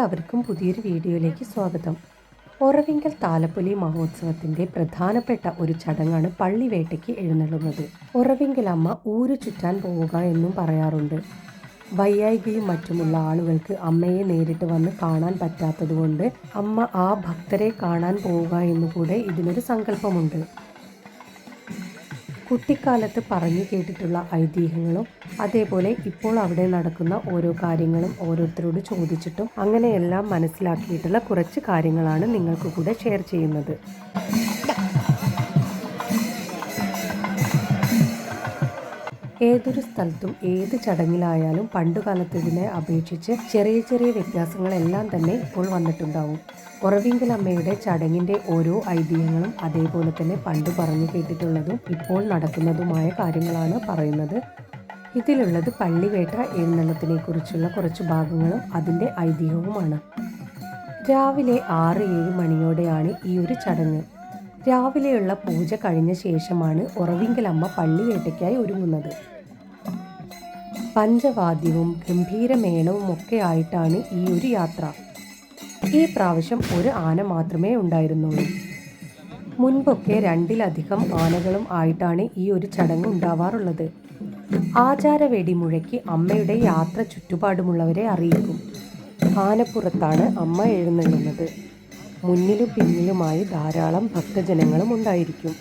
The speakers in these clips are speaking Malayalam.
എല്ലാവർക്കും പുതിയൊരു വീഡിയോയിലേക്ക് സ്വാഗതം. ഒറവിങ്കൽ താലപ്പൊലി മഹോത്സവത്തിന്റെ പ്രധാനപ്പെട്ട ഒരു ചടങ്ങാണ് പള്ളിവേട്ടയ്ക്ക് എഴുന്നള്ളുന്നത്. ഉറവിങ്കൽ അമ്മ ഊരു ചുറ്റാൻ പോവുക എന്നും പറയാറുണ്ട്. വയ്യായികയും മറ്റുമുള്ള ആളുകൾക്ക് അമ്മയെ നേരിട്ട് വന്ന് കാണാൻ പറ്റാത്തതുകൊണ്ട് അമ്മ ആ ഭക്തരെ കാണാൻ പോവുക എന്നുകൂടെ ഇതിനൊരു സങ്കല്പമുണ്ട്. കുട്ടിക്കാലത്ത് പറഞ്ഞു കേട്ടിട്ടുള്ള ഐതിഹ്യങ്ങളും അതേപോലെ ഇപ്പോൾ അവിടെ നടക്കുന്ന ഓരോ കാര്യങ്ങളും ഓരോരുത്തരോട് ചോദിച്ചിട്ടും അങ്ങനെയെല്ലാം മനസ്സിലാക്കിയിട്ടുള്ള കുറച്ച് കാര്യങ്ങളാണ് നിങ്ങൾക്ക് കൂടെ ഷെയർ ചെയ്യുന്നത്. ഏതൊരു സ്ഥലത്തും ഏത് ചടങ്ങിലായാലും പണ്ടുകാലത്തതിനെ അപേക്ഷിച്ച് ചെറിയ ചെറിയ വ്യത്യാസങ്ങളെല്ലാം തന്നെ ഇപ്പോൾ വന്നിട്ടുണ്ടാവും. ഉറവിങ്കൽ അമ്മയുടെ ചടങ്ങിന്റെ ഓരോ ഐതിഹ്യങ്ങളും അതേപോലെ തന്നെ പണ്ട് പറഞ്ഞു കേട്ടിട്ടുള്ളതും ഇപ്പോൾ നടക്കുന്നതുമായ കാര്യങ്ങളാണ് പറയുന്നത്. ഇതിലുള്ളത് പള്ളിവേട്ട എഴുന്നള്ളത്തിനെ കുറിച്ചുള്ള കുറച്ച് ഭാഗങ്ങളും അതിന്റെ ഐതിഹ്യവുമാണ്. രാവിലെ ആറ് ഏഴ് മണിയോടെയാണ് ഈ ഒരു ചടങ്ങ്. രാവിലെയുള്ള പൂജ കഴിഞ്ഞ ശേഷമാണ് ഉറവിങ്കലമ്മ പള്ളിവേട്ടയ്ക്കായി ഒരുങ്ങുന്നത്. പഞ്ചവാദ്യവും ഗംഭീരമേളവും ഒക്കെ ആയിട്ടാണ് ഈ ഒരു യാത്ര. ഈ പ്രാവശ്യം ഒരു ആന മാത്രമേ ഉണ്ടായിരുന്നുള്ളൂ. മുൻപൊക്കെ രണ്ടിലധികം ആനകളും ആയിട്ടാണ് ഈ ഒരു ചടങ്ങ് ഉണ്ടാവാറുള്ളത്. ആചാര വെടിമുഴക്കി അമ്മയുടെ യാത്ര ചുറ്റുപാടുമുള്ളവരെ അറിയിക്കും. ആനപ്പുറത്താണ് അമ്മ എഴുന്നള്ളുന്നത്. മുന്നിലും പിന്നിലുമായി ധാരാളം ഭക്തജനങ്ങളും ഉണ്ടായിരിക്കും.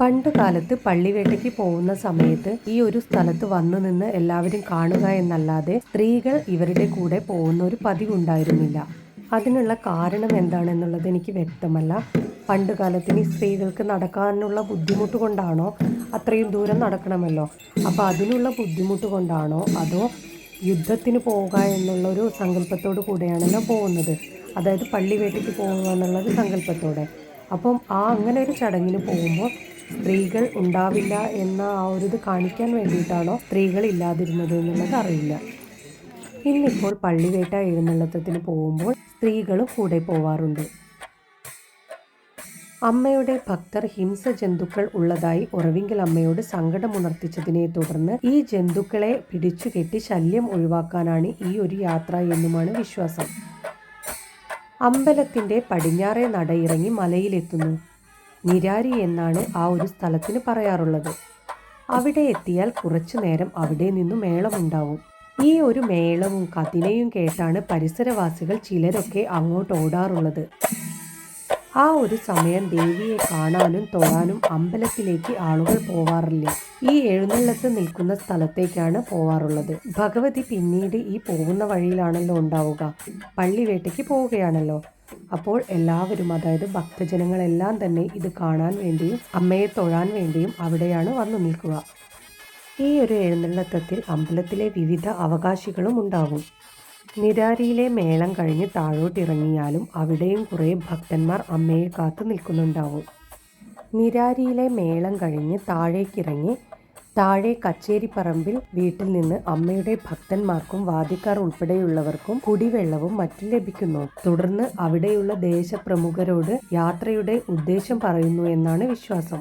പണ്ട് കാലത്ത് പള്ളിവേട്ടയ്ക്ക് പോകുന്ന സമയത്ത് ഈ ഒരു സ്ഥലത്ത് വന്നു നിന്ന് എല്ലാവരും കാണുക എന്നല്ലാതെ സ്ത്രീകൾ ഇവരുടെ കൂടെ പോകുന്ന ഒരു പതിവുണ്ടായിരുന്നില്ല. അതിനുള്ള കാരണം എന്താണെന്നുള്ളത് എനിക്ക് വ്യക്തമല്ല. പണ്ട് കാലത്തിന് സ്ത്രീകൾക്ക് നടക്കാനുള്ള ബുദ്ധിമുട്ട് കൊണ്ടാണോ അത്രയും ദൂരം നടക്കണമല്ലോ? അപ്പോൾ അതിനുള്ള ബുദ്ധിമുട്ട് കൊണ്ടാണോ? അതോ യുദ്ധത്തിന് പോവുക എന്നുള്ള ഒരു സങ്കല്പത്തോടു കൂടെയാണല്ലോ പോകുന്നത്. അതായത് പള്ളി വേട്ടയ്ക്ക് പോകുക എന്നുള്ളത് സങ്കല്പത്തോടെ. അപ്പം ആ അങ്ങനെ ഒരു ചടങ്ങിന് പോകുമ്പോൾ സ്ത്രീകൾ ഉണ്ടാവില്ല എന്ന ആ ഒരു ഇത് കാണിക്കാൻ വേണ്ടിയിട്ടാണോ സ്ത്രീകൾ ഇല്ലാതിരുന്നത് എന്നുള്ളത് അറിയില്ല. ഇന്നിപ്പോൾ പള്ളിവേട്ട എഴുന്നള്ളത്തത്തിന് പോകുമ്പോൾ സ്ത്രീകളും കൂടെ പോവാറുണ്ട്. അമ്മയുടെ ഭക്തർ ഹിംസ ജന്തുക്കൾ ഉള്ളതായി ഉറവിങ്കൽ അമ്മയോട് സങ്കടമുണർത്തിച്ചതിനെ തുടർന്ന് ഈ ജന്തുക്കളെ പിടിച്ചുകെട്ടി ശല്യം ഒഴിവാക്കാനാണ് ഈ ഒരു യാത്ര എന്നുമാണ് വിശ്വാസം. അമ്പലത്തിന്റെ പടിഞ്ഞാറേ നടയിറങ്ങി മലയിലെത്തുന്നു. നിരാരി എന്നാണ് ആ ഒരു സ്ഥലത്തിന് പറയാറുള്ളത്. അവിടെ എത്തിയാൽ കുറച്ചു നേരം അവിടെ നിന്നും മേളമുണ്ടാവും. ഈ ഒരു മേളവും കതിനയും കേട്ടാണ് പരിസരവാസികൾ ചിലരൊക്കെ അങ്ങോട്ട് ഓടാറുള്ളത്. ആ ഒരു സമയം ദേവിയെ കാണാനും തൊഴാനും അമ്പലത്തിലേക്ക് ആളുകൾ പോവാറില്ല. ഈ എഴുന്നള്ളത്ത് നിൽക്കുന്ന സ്ഥലത്തേക്കാണ് പോവാറുള്ളത്. ഭഗവതി പിന്നീട് ഈ പോകുന്ന വഴിയിലാണല്ലോ ഉണ്ടാവുക. പള്ളിവേട്ടയ്ക്ക് പോവുകയാണല്ലോ. അപ്പോൾ എല്ലാവരും അതായത് ഭക്തജനങ്ങളെല്ലാം തന്നെ ഇത് കാണാൻ വേണ്ടിയും അമ്മയെ തൊഴാൻ വേണ്ടിയും അവിടെയാണ് വന്നു നിൽക്കുക. ഈ ഒരു എഴുന്നള്ളത്തത്തിൽ അമ്പലത്തിലെ വിവിധ അവകാശികളും ഉണ്ടാകും. നിരാരിയിലെ മേളം കഴിഞ്ഞ് താഴോട്ടിറങ്ങിയാലും അവിടെയും കുറേ ഭക്തന്മാർ അമ്മയെ കാത്തു നിൽക്കുന്നുണ്ടാവും. നിരാരിയിലെ മേളം കഴിഞ്ഞ് താഴേക്കിറങ്ങി താഴെ കച്ചേരിപ്പറമ്പിൽ വീട്ടിൽ നിന്ന് അമ്മയുടെ ഭക്തന്മാർക്കും വാദിക്കാർ ഉൾപ്പെടെയുള്ളവർക്കും കുടിവെള്ളവും മറ്റും ലഭിക്കുന്നു. തുടർന്ന് അവിടെയുള്ള ദേശപ്രമുഖരോട് യാത്രയുടെ ഉദ്ദേശം പറയുന്നു എന്നാണ് വിശ്വാസം.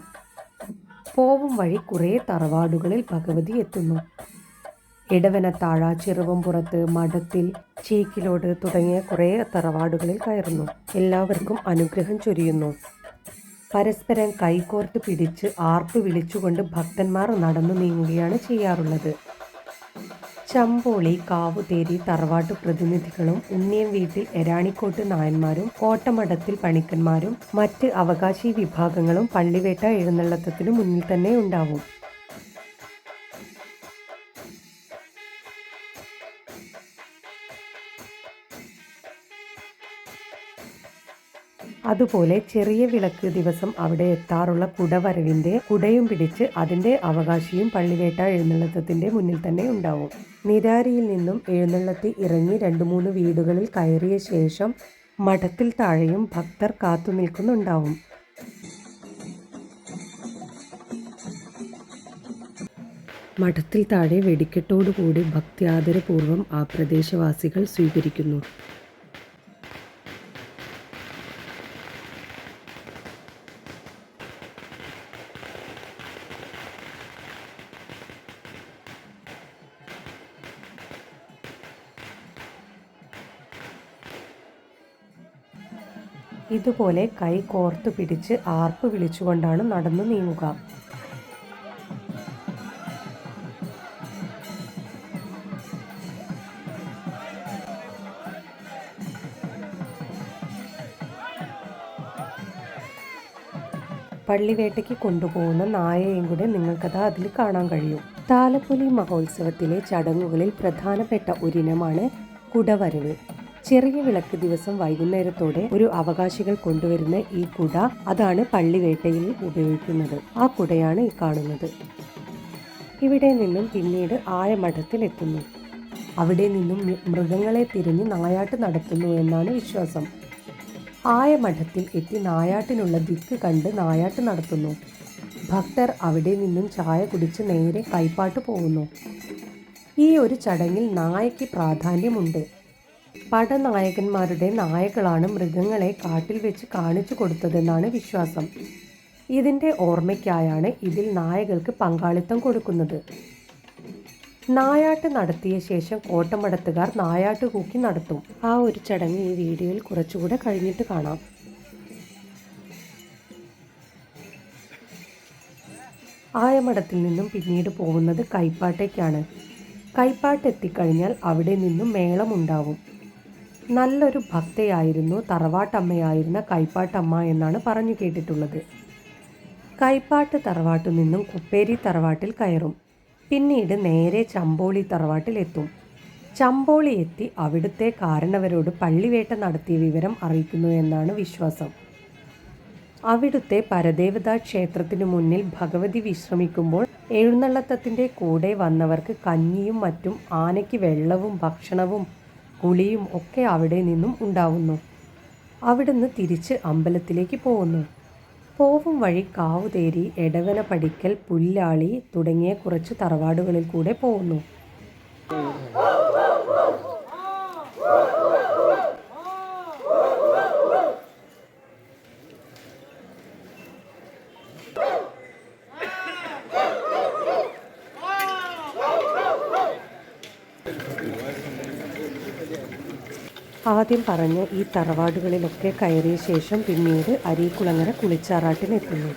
പോവും വഴി കുറേ തറവാടുകളിൽ ഭഗവതി എത്തുന്നു. ഇടവനത്താഴ ചെറുവംപുറത്ത് മഠത്തിൽ ചീക്കിലോട് തുടങ്ങിയ കുറേ തറവാടുകളിൽ കയറുന്നു. എല്ലാവർക്കും അനുഗ്രഹം ചൊരിയുന്നു. പരസ്പരം കൈകോർത്ത് പിടിച്ച് ആർപ്പ് വിളിച്ചുകൊണ്ട് ഭക്തന്മാർ നടന്നു നീങ്ങുകയാണ് ചെയ്യാറുള്ളത്. ചമ്പോളി കാവുതേരി തറവാട്ടു പ്രതിനിധികളും ഉണ്ണിയം വീട്ടിൽ എരാണിക്കോട്ട് നായന്മാരും കോട്ടമഠത്തിൽ പണിക്കന്മാരും മറ്റ് അവകാശി വിഭാഗങ്ങളും പള്ളിവേട്ട എഴുന്നള്ളത്തത്തിനു മുന്നിൽ തന്നെ ഉണ്ടാവും. അതുപോലെ ചെറിയ വിളക്ക് ദിവസം അവിടെ എത്താറുള്ള കുടവരവിന്റെ കുടയും പിടിച്ച് അതിന്റെ അവകാശിയും പള്ളിവേട്ട എഴുന്നള്ളത്തത്തിന്റെ മുന്നിൽ തന്നെ ഉണ്ടാവും. നിരാരിയിൽ നിന്നും എഴുന്നള്ളത്തി ഇറങ്ങി രണ്ടു മൂന്ന് വീടുകളിൽ കയറിയ ശേഷം മഠത്തിൽ താഴെയും ഭക്തർ കാത്തു നിൽക്കുന്നുണ്ടാവും. മഠത്തിൽ താഴെ വെടിക്കെട്ടോടുകൂടി ഭക്ത്യാദരപൂർവം ആ പ്രദേശവാസികൾ സ്വീകരിക്കുന്നു. ഇതുപോലെ കൈ കോർത്തു പിടിച്ച് ആർപ്പ് വിളിച്ചുകൊണ്ടാണ് നടന്നു നീങ്ങുക. പള്ളിവേട്ടയ്ക്ക് കൊണ്ടുപോകുന്ന നായയെയും കൂടെ നിങ്ങൾക്കത് അതിൽ കാണാൻ കഴിയും. താലപ്പൊലി മഹോത്സവത്തിലെ ചടങ്ങുകളിൽ പ്രധാനപ്പെട്ട ഒരിനമാണ് കുടവരവ്. ചെറിയ വിളക്ക് ദിവസം വൈകുന്നേരത്തോടെ ഒരു അവകാശികൾ കൊണ്ടുവരുന്ന ഈ കുട അതാണ് പള്ളിവേട്ടയിൽ ഉപയോഗിക്കുന്നത്. ആ കുടയാണ് ഈ കാണുന്നത്. ഇവിടെ നിന്നും പിന്നീട് ആയമഠത്തിൽ എത്തുന്നു. അവിടെ നിന്നും മൃഗങ്ങളെ തിരിഞ്ഞ് നായാട്ട് നടത്തുന്നു എന്നാണ് വിശ്വാസം. ആയമഠത്തിൽ എത്തി നായാട്ടിനുള്ള ദിക്ക് കണ്ട് നായാട്ട് നടത്തുന്നു. ഭക്തർ അവിടെ നിന്നും ചായ കുടിച്ച് നേരെ കൈപ്പാട്ട് പോകുന്നു. ഈ ഒരു ചടങ്ങിൽ നായയ്ക്ക് പ്രാധാന്യമുണ്ട്. പടനായകന്മാരുടെ നായകളാണ് മൃഗങ്ങളെ കാട്ടിൽ വെച്ച് കാണിച്ചു കൊടുത്തതെന്നാണ് വിശ്വാസം. ഇതിന്റെ ഓർമ്മയ്ക്കായാണ് ഇതിൽ നായകൾക്ക് പങ്കാളിത്തം കൊടുക്കുന്നത്. നായാട്ട് നടത്തിയ ശേഷം കോട്ടമടത്തുകാർ നായാട്ട് കൂക്കി നടത്തും. ആ ഒരു ചടങ്ങ് ഈ വീഡിയോയിൽ കുറച്ചുകൂടെ കഴിഞ്ഞിട്ട് കാണാം. ആയമടത്തിൽ നിന്നും പിന്നീട് പോകുന്നത് കൈപ്പാട്ടേക്കാണ്. കൈപ്പാട്ട് എത്തിക്കഴിഞ്ഞാൽ അവിടെ നിന്നും മേളമുണ്ടാവും. നല്ലൊരു ഭക്തയായിരുന്നു തറവാട്ടമ്മയായിരുന്ന കൈപ്പാട്ടമ്മ എന്നാണ് പറഞ്ഞു കേട്ടിട്ടുള്ളത്. കൈപ്പാട്ട് തറവാട്ടിൽ നിന്നും കുപ്പേരി തറവാട്ടിൽ കയറും. പിന്നീട് നേരെ ചമ്പോളി തറവാട്ടിൽ എത്തും. ചമ്പോളി എത്തി അവിടുത്തെ കാരണവരോട് പള്ളിവേട്ട നടത്തിയ വിവരം അറിയിക്കുന്നു എന്നാണ് വിശ്വാസം. അവിടുത്തെ പരദേവതാ ക്ഷേത്രത്തിനു മുന്നിൽ ഭഗവതി വിശ്രമിക്കുമ്പോൾ എഴുന്നള്ളത്തത്തിന്റെ കൂടെ വന്നവർക്ക് കഞ്ഞിയും മറ്റും ആനയ്ക്ക് വെള്ളവും ഭക്ഷണവും കുളിയും ഒക്കെ അവിടെ നിന്നും ഉണ്ടാവുന്നു. അവിടുന്ന് തിരിച്ച് അമ്പലത്തിലേക്ക് പോകുന്നു. പോവും വഴി കാവുതേരി എടവന പടിക്കൽ പുല്ലാളി തുടങ്ങിയ കുറച്ച് തറവാടുകളിൽ കൂടെ പോകുന്നു. ആദ്യം പറഞ്ഞ ഈ തറവാടുകളിലൊക്കെ കയറിയ ശേഷം പിന്നീട് അരീക്കുളങ്ങര കുളിച്ചാറാട്ടിനെത്തുന്നു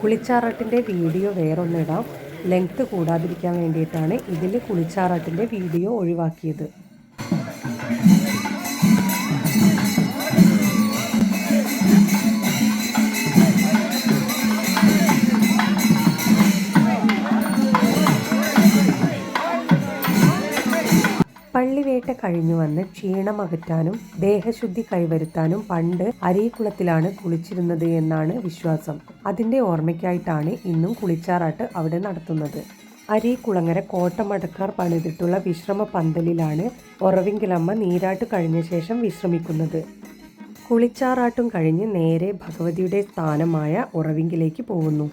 കുളിച്ചാറാട്ടിന്റെ വീഡിയോ വേറൊന്നിടാം. ലെങ്ത് കൂടാതിരിക്കാൻ വേണ്ടിയിട്ടാണ് ഇതിൽ കുളിച്ചാറാട്ടിന്റെ വീഡിയോ ഒഴിവാക്കിയത്. പള്ളിവേട്ട കഴിഞ്ഞു വന്ന് ക്ഷീണമകറ്റാനും ദേഹശുദ്ധി കൈവരുത്താനും പണ്ട് അരീക്കുളത്തിലാണ് കുളിച്ചിരുന്നത് എന്നാണ് വിശ്വാസം. അതിന്റെ ഓർമ്മയ്ക്കായിട്ടാണ് ഇന്നും കുളിച്ചാറാട്ട് അവിടെ നടത്തുന്നത്. അരീക്കുളങ്ങര കോട്ടമടക്കാർ പണിതിട്ടുള്ള വിശ്രമ പന്തലിലാണ് ഒറവിങ്കിലമ്മ നീരാട്ട് കഴിഞ്ഞ ശേഷം വിശ്രമിക്കുന്നത്. കുളിച്ചാറാട്ടും കഴിഞ്ഞ് നേരെ ഭഗവതിയുടെ സ്ഥാനമായ ഉറവിങ്കിലേക്ക് പോകുന്നു.